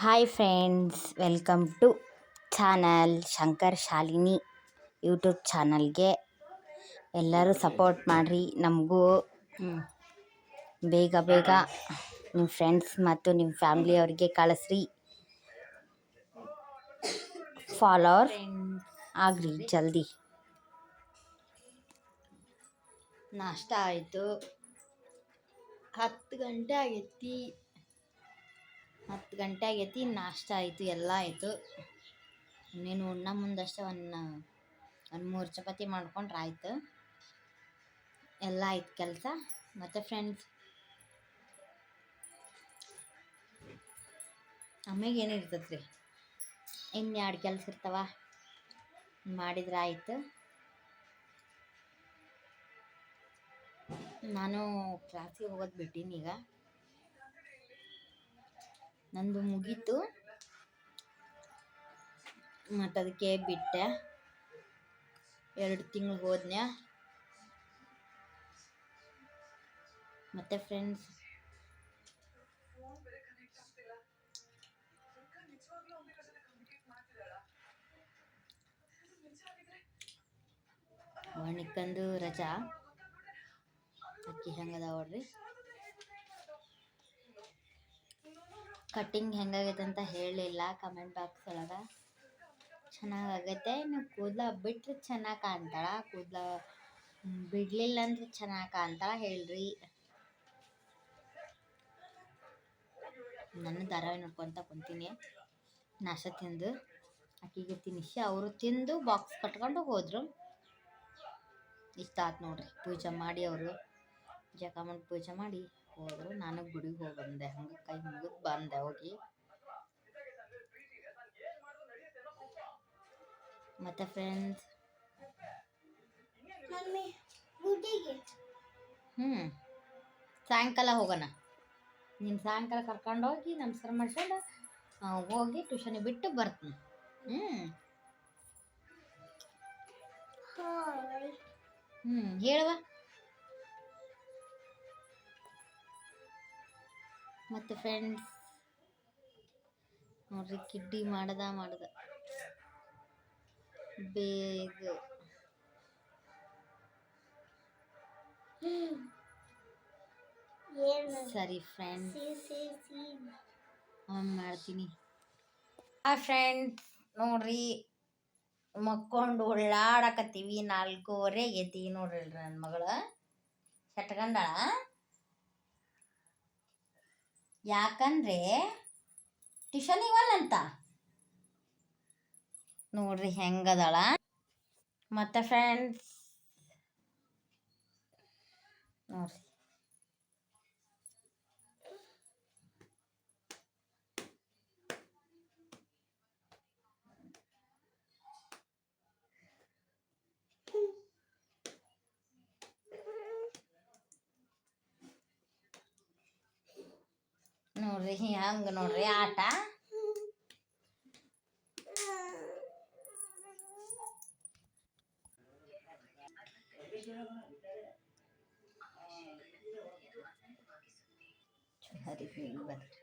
Hi friends welcome to channel Shankar Shalini YouTube ಚಾನಲ್ಗೆ ಎಲ್ಲರೂ support ಮಾಡಿರಿ ನಮಗೂ ಬೇಗ ಬೇಗ ನಿಮ್ಮ ಫ್ರೆಂಡ್ಸ್ ಮತ್ತು ನಿಮ್ಮ ಫ್ಯಾಮ್ಲಿಯವ್ರಿಗೆ ಕಳಿಸ್ರಿ ಫಾಲೋವರ್ ಆಗ್ರಿ ಜಲ್ದಿ ನಾಷ್ಟ ಆಯಿತು ಹತ್ತು ಗಂಟೆ ಆಗೈತಿ ಹತ್ತು ಗಂಟೆ ಆಗೈತಿ ನಾಷ್ಟ ಆಯಿತು, ಎಲ್ಲ ಆಯಿತು. ಇನ್ನೇನು ಉಣ್ಣ ಮುಂದಷ್ಟೇ ಒಂದು ಒಂದು ಮೂರು ಚಪಾತಿ ಮಾಡ್ಕೊಂಡ್ರೆ ಆಯಿತು. ಎಲ್ಲ ಆಯ್ತು ಕೆಲಸ. ಮತ್ತು ಫ್ರೆಂಡ್ಸ್ ಆಮ್ಯಾಗ ಏನು ರೀ ಇನ್ನು ಎರಡು ಕೆಲಸ ಇರ್ತಾವ? ಮಾಡಿದ್ರೆ ಆಯಿತು. ನಾನು ಕ್ಲಾಸಿಗೆ ಹೋಗೋದು ಬಿಟ್ಟೀನಿ ಈಗ. ನಂದು ಮುಗೀತು. ಮತ್ತು ಅದಕ್ಕೆ ಬಿಟ್ಟೆ. ಎರಡು ತಿಂಗಳು ಹೋದ್ನ್ಯಾ. ಮತ್ತೆ ಫ್ರೆಂಡ್ಸ್ ವಣಿಕಂದು ರಜಾ. ಅಕ್ಕಿ ಹೆಂಗದ ನೋಡ್ರಿ. ಕಟ್ಟಿಂಗ್ ಹೆಂಗಾಗೈತೆ ಅಂತ ಹೇಳಲಿಲ್ಲ ಕಮೆಂಟ್ ಬಾಕ್ಸ್ ಒಳಗೆ. ಚೆನ್ನಾಗಾಗೈತೆ. ಇನ್ನು ಕೂದಲ ಬಿಟ್ಟರೆ ಚೆನ್ನಾಗಿ ಕಾಣ್ತಾಳ? ಕೂದಲ ಬಿಡಲಿಲ್ಲ ಅಂದ್ರೆ ಚೆನ್ನಾಗಿ ಕಾಣ್ತಾಳ ಹೇಳ್ರಿ. ನನ್ನ ಧಾರಾವಾಹಿ ನೋಡ್ಕೊತ ಕುಂತೀನಿ. ನಾಷ್ಟ ತಿಂದು ಆಕಿಗೆ ತಿನ್ನಿಸಿ ಅವರು ತಿಂದು ಬಾಕ್ಸ್ ಕಟ್ಕೊಂಡು ಹೋದರು. ಇಷ್ಟ ಆತು ನೋಡ್ರಿ. ಪೂಜೆ ಮಾಡಿ ಅವರು. ಜಕ ಮಾಡಿ ಪೂಜೆ ಮಾಡಿ. ಹೋದರು ನಾನು ಗುಡಿಗೆ ಹೋಗಿ ಬಂದೆ. ಹಂಗೆ ಕೈ ಮುಗಿದು ಬಂದೆ. ಹೋಗಿ. ಮತ್ತೆ ಫ್ರೆಂಡ್ಸ್ ಹ್ಞೂ ಸಾಯಂಕಾಲ ಹೋಗೋಣ. ನೀನು ಸಾಯಂಕಾಲ ಕರ್ಕೊಂಡೋಗಿ ನಮಸ್ಕಾರ ಮಾಡ್ಕೊಂಡು ಹೋಗಿ ಟ್ಯೂಷನಿಗೆ ಬಿಟ್ಟು ಬರ್ತೀನಿ. ಹ್ಞೂ ಹ್ಞೂ ಹೇಳುವ. ಮತ್ತು ಫ್ರೆಂಡ್ಸ್ ನೋಡ್ರಿ ಕಿಡ್ಡಿ ಮಾಡದ ಮಾಡದ ಬೇಗ ಸರಿ ಫ್ರೆಂಡ್ಸ್ ಆನ್ ಮಾಡ್ತೀನಿ ಆ ಫ್ರೆಂಡ್ಸ್ ನೋಡ್ರಿ ಮಕ್ಕೊಂಡು ಉಳ್ಳಾಡಕತ್ತೀವಿ ನಾಲ್ಕೂವರೆ ಎದ್ದಿ ನೋಡ್ರಿ ನನ್ನ ಮಗಳ ಶಟ್ಗಂಡಾಳ ಯಾಕಂದ್ರೆ ಟ್ಯೂಷನ್ ಇವಲ್ಲಂತ ನೋಡ್ರಿ ಹೆಂಗದಾಳ. ಮತ್ತೆ ಫ್ರೆಂಡ್ಸ್ ನೋಡ್ರಿ. ನೋಡ್ರಿ ಹಂಗ ನೋಡ್ರಿ ಆಟ ಹರಿ ಬನ್ರಿ